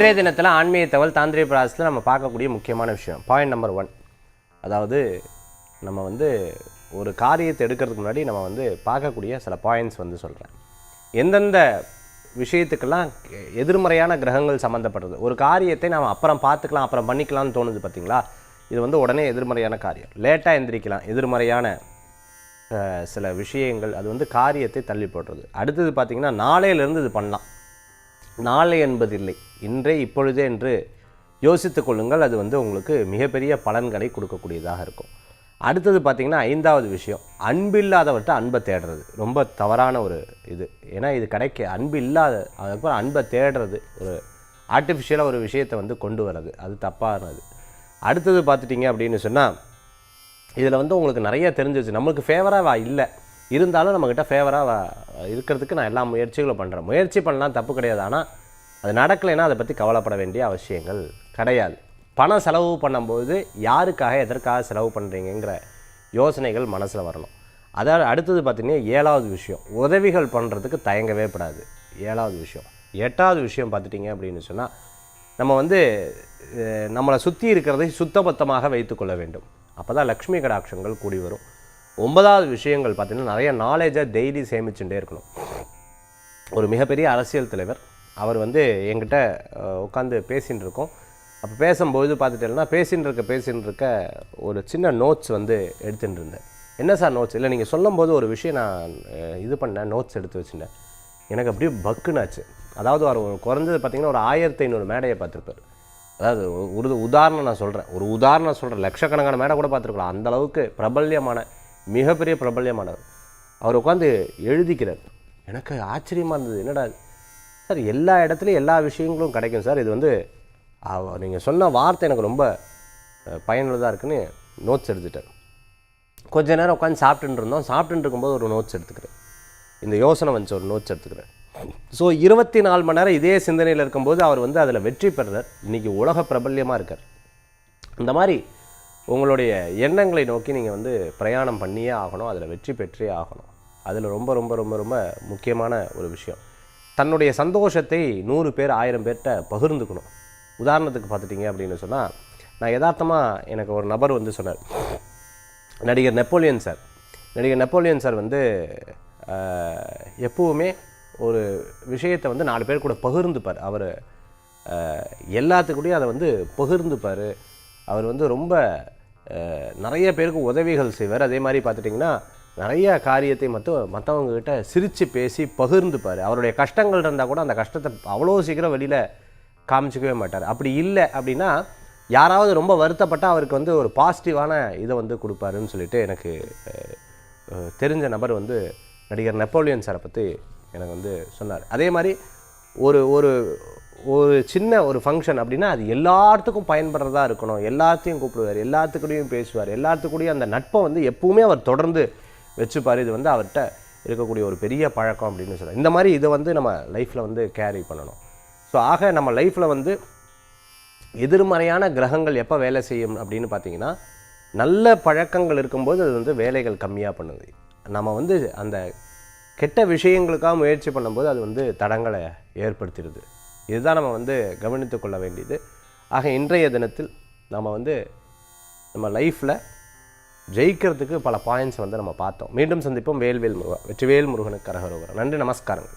இன்றைய தினத்தில் ஆன்மீக தகவல் தாந்திரிய பிராசத்தில் நம்ம பார்க்கக்கூடிய முக்கியமான விஷயம். பாயிண்ட் நம்பர் ஒன் அதாவது நம்ம வந்து ஒரு காரியத்தை எடுக்கிறதுக்கு முன்னாடி நம்ம வந்து பார்க்கக்கூடிய சில பாயிண்ட்ஸ் வந்து சொல்கிறேன் எந்தெந்த விஷயத்துக்கெல்லாம் எதிர்மறையான கிரகங்கள் சம்மந்தப்படுறது ஒரு காரியத்தை நாம் அப்புறம் பார்த்துக்கலாம் அப்புறம் பண்ணிக்கலாம்னு தோணுது பார்த்தீங்களா இது வந்து உடனே எதிர்மறையான காரியம். லேட்டாக எந்திரிக்கலாம். எதிர்மறையான சில விஷயங்கள் அது வந்து காரியத்தை தள்ளி போடுறது. அடுத்தது பார்த்திங்கன்னா நாளையிலேருந்து இது பண்ணலாம். நாளை என்பதில்லை இன்றே இப்பொழுதே என்று யோசித்து கொள்ளுங்கள். அது வந்து உங்களுக்கு மிகப்பெரிய பலன்களை கொடுக்கக்கூடியதாக இருக்கும். அடுத்தது பார்த்திங்கன்னா ஐந்தாவது விஷயம் அன்பு இல்லாதவர்கிட்ட அன்பை தேடுறது. ரொம்ப தவறான ஒரு இது. ஏன்னா இது கிடைக்க அன்பு இல்லாத அதுக்கப்புறம் அன்பை தேடுறது ஒரு ஆர்டிஃபிஷியலாக ஒரு விஷயத்தை வந்து கொண்டு வர்றது. அது தப்பானது. அடுத்தது பார்த்துட்டிங்க அப்படின்னு சொன்னால் இதில் வந்து உங்களுக்கு நிறைய தெரிஞ்சிச்சு நம்மளுக்கு ஃபேவராக இல்லை. இருந்தாலும் நம்மக்கிட்ட ஃபேவராக இருக்கிறதுக்கு நான் எல்லா முயற்சிகளும் பண்ணுறேன் முயற்சி பண்ணலாம் தப்பு கிடையாது. ஆனால் அது நடக்கலைன்னா அதை பற்றி கவலைப்பட வேண்டிய அவசியங்கள் கிடையாது. பணம் செலவு பண்ணும்போது யாருக்காக எதற்காக செலவு பண்ணுறீங்கங்கிற யோசனைகள் மனசில் வரணும். அதாவது அடுத்தது பார்த்திங்கன்னா ஏழாவது விஷயம். உதவிகள் பண்ணுறதுக்கு தயங்கவே படாது ஏழாவது விஷயம். எட்டாவது விஷயம் பார்த்துட்டிங்க அப்படின்னு சொன்னால் நம்ம வந்து நம்மளை சுற்றி இருக்கிறதை சுத்தபத்தமாக வைத்துக்கொள்ள வேண்டும். அப்போ தான் லக்ஷ்மி கடாட்சங்கள் கூடி வரும். ஒன்பதாவது விஷயங்கள் பார்த்திங்கன்னா நிறைய நாலேஜை டெய்லி சேமிச்சுட்டே இருக்கணும். ஒரு மிகப்பெரிய அரசியல் தலைவர் அவர் வந்து என்கிட்ட உட்காந்து பேசின்னு இருக்கோம். அப்போ பேசும்போது பார்த்துட்டேன்னா பேசின்னு இருக்க பேசின்னு இருக்க ஒரு சின்ன நோட்ஸ் வந்து எடுத்துகிட்டு இருந்தேன். என்ன சார் நோட்ஸ் இல்லை நீங்கள் சொல்லும்போது ஒரு விஷயம் நான் இது பண்ணேன் நோட்ஸ் எடுத்து வச்சுட்டேன் எனக்கு அப்படியே பக்குனாச்சு. அதாவது அவர் குறைஞ்சது பார்த்தீங்கன்னா ஒரு ஆயிரத்தி ஐநூறு மேடையை பார்த்துருப்பார். அதாவது ஒரு- உதாரணம் நான் சொல்கிறேன் ஒரு உதாரணம் சொல்கிறேன் லட்சக்கணக்கான மேடை கூட பார்த்துருக்கலாம். அந்த அளவுக்கு பிரபல்யமான மிகப்பெரிய பிரபல்யமானவர். அவர் உட்காந்து எழுதிக்கிறார். எனக்கு ஆச்சரியமாக இருந்தது என்னடா சார் எல்லா இடத்துலையும் எல்லா விஷயங்களும் கிடைக்கும் சார். இது வந்து நீங்கள் சொன்ன வார்த்தை எனக்கு ரொம்ப பயனுள்ளதாக இருக்குன்னு நோட்ஸ் எடுத்துட்டார் கொஞ்ச நேரம் உட்காந்து சாப்பிட்டுட்டு இருந்தோம். சாப்பிட்டுட்டு இருக்கும்போது ஒரு நோட்ஸ் எடுத்துக்கிறேன். இந்த யோசனை வந்துச்சு ஒரு நோட்ஸ் எடுத்துக்கிறேன். ஸோ இருபத்தி நாலு மணி நேரம் இதே சிந்தனையில் இருக்கும்போது அவர் வந்து அதில் வெற்றி பெறுறார். இன்றைக்கி உலக பிரபல்யமாக இருக்கார். இந்த மாதிரி உங்களுடைய எண்ணங்களை நோக்கி நீங்கள் வந்து பிரயாணம் பண்ணியே ஆகணும் அதில் வெற்றி பெற்றே ஆகணும். அதில் ரொம்ப ரொம்ப ரொம்ப ரொம்ப முக்கியமான ஒரு விஷயம். தன்னுடைய சந்தோஷத்தை நூறு பேர் ஆயிரம் பேர்கிட்ட பகிர்ந்துக்கணும். உதாரணத்துக்கு பார்த்துட்டிங்க அப்படின்னு சொன்னால் நான் யதார்த்தமாக எனக்கு ஒரு நபர் வந்து சொன்னார். நடிகர் நெப்போலியன் சார். நடிகர் நெப்போலியன் சார் வந்து எப்போவுமே ஒரு விஷயத்தை வந்து நாலு பேர் கூட பகிர்ந்துப்பார். அவர் எல்லாத்துக்கூடயும் அதை வந்து பகிர்ந்துப்பார். அவர் வந்து ரொம்ப நிறைய பேருக்கு உதவிகள் செய்வார். அதே மாதிரி பார்த்துட்டிங்கன்னா நிறைய காரியத்தை மட்டும் மற்றவங்கக்கிட்ட சிரித்து பேசி பகிர்ந்துப்பார். அவருடைய கஷ்டங்கள் இருந்தால் கூட அந்த கஷ்டத்தை அவ்வளோ சீக்கிரம் வெளியில் காமிச்சிக்கவே மாட்டார். அப்படி இல்லை அப்படின்னா யாராவது ரொம்ப வருத்தப்பட்டால் அவருக்கு வந்து ஒரு பாசிட்டிவான இதை வந்து கொடுப்பாருன்னு சொல்லிட்டு எனக்கு தெரிஞ்ச நபர் வந்து நடிகர் நெப்போலியன் சாரை பற்றி எனக்கு வந்து சொன்னார். அதே மாதிரி ஒரு ஒரு ஒரு சின்ன ஒரு ஃபங்க்ஷன் அப்படின்னா அது எல்லாத்துக்கும் பயன்படுறதா இருக்கணும். எல்லாத்தையும் கூப்பிடுவார். எல்லாத்துக்கூடையும் பேசுவார். எல்லாத்துக்கூடயும் அந்த நட்பை வந்து எப்பவுமே அவர் தொடர்ந்து வச்சுப்பார். இது வந்து அவர்கிட்ட இருக்கக்கூடிய ஒரு பெரிய பழக்கம் அப்படின்னு சொல்லலாம் இந்த மாதிரி இதை வந்து நம்ம லைஃப்பில் வந்து கேரி பண்ணணும். ஸோ ஆக நம்ம லைஃப்பில் வந்து எதிர்மறையான கிரகங்கள் எப்போ வேலை செய்யும் அப்படின்னு பார்த்தீங்கன்னா நல்ல பழக்கங்கள் இருக்கும்போது அது வந்து வேலைகள் கம்மியாக பண்ணுது. நம்ம வந்து அந்த கெட்ட விஷயங்களுக்காக முயற்சி பண்ணும்போது அது வந்து தடங்களை ஏற்படுத்திடுது. இதுதான் நம்ம வந்து கவனித்து கொள்ள வேண்டியது. ஆக இன்றைய தினத்தில் நம்ம வந்து நம்ம லைஃப்பில் ஜெயிக்கிறதுக்கு பல பாயிண்ட்ஸ் வந்து நம்ம பார்த்தோம். மீண்டும் சந்திப்போம். வேல்வேல் முருகா வெற்றிவேல் முருகனுக்கு கரகரோகர் நன்றி நமஸ்காரங்கள்.